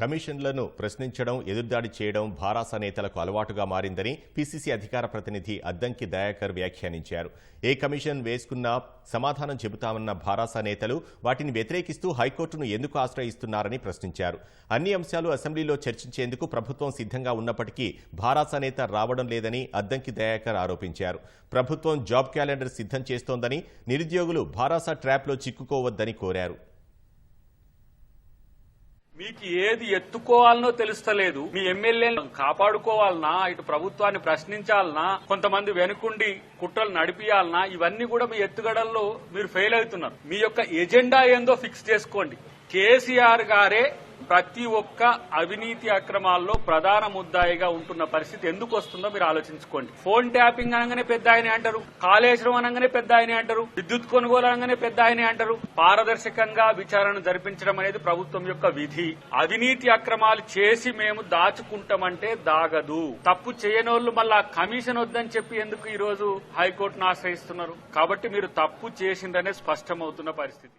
కమిషన్లను ప్రశ్నించడం ఎదురుదాడి చేయడం భారాస నేతలకు అలవాటుగా మారిందని పీసీసీ అధికార ప్రతినిధి అద్దంకి దయాకర్ వ్యాఖ్యానించారు. ఏ కమిషన్ వేసుకున్నా సమాధానం చెబుతామన్న భారాస నేతలు వాటిని వ్యతిరేకిస్తూ హైకోర్టును ఎందుకు ఆశ్రయిస్తున్నారని ప్రశ్నించారు. అన్ని అంశాలు అసెంబ్లీలో చర్చించేందుకు ప్రభుత్వం సిద్ధంగా ఉన్నప్పటికీ భారాస నేత రావడం లేదని అద్దంకి దయాకర్ ఆరోపించారు. ప్రభుత్వం జాబ్ క్యాలెండర్ సిద్ధం చేస్తోందని నిరుద్యోగులు భారాస ట్రాప్లో చిక్కుకోవద్దని కోరారు. మీకు ఏది ఎత్తుకోవాలనో తెలుస్తలేదు. మీ ఎమ్మెల్యేలను కాపాడుకోవాలనా ఇటు ప్రభుత్వాన్ని ప్రశ్నించాలనా కొంతమంది వెనుకుండి కుట్రలు నడిపియాలనా ఇవన్నీ కూడా మీ ఎత్తుగడల్లో మీరు ఫెయిల్ అవుతున్నారు. మీ యొక్క ఎజెండా ఏందో ఫిక్స్ చేసుకోండి. కేసీఆర్ గారే ప్రతి ఒక్క అవినీతి అక్రమాల్లో ప్రధాన ముద్దాయిగా ఉంటున్న పరిస్థితి ఎందుకు వస్తుందో మీరు ఆలోచించుకోండి. ఫోన్ ట్యాపింగ్ అనగానే పెద్ద ఆయన అంటారు. కాళేశ్వరం అనగానే పెద్ద ఆయన అంటారు. విద్యుత్ కొనుగోలు అనగానే పెద్ద ఆయన అంటారు. పారదర్శకంగా విచారణ జరిపించడం అనేది ప్రభుత్వం యొక్క విధి. అవినీతి అక్రమాలు చేసి మేము దాచుకుంటామంటే దాగదు. తప్పు చేయనోళ్ళు మళ్ళా కమిషన్ వద్దని చెప్పి ఎందుకు ఈ రోజు హైకోర్టును ఆశ్రయిస్తున్నారు? కాబట్టి మీరు తప్పు చేసిందనే స్పష్టమవుతున్న పరిస్థితి.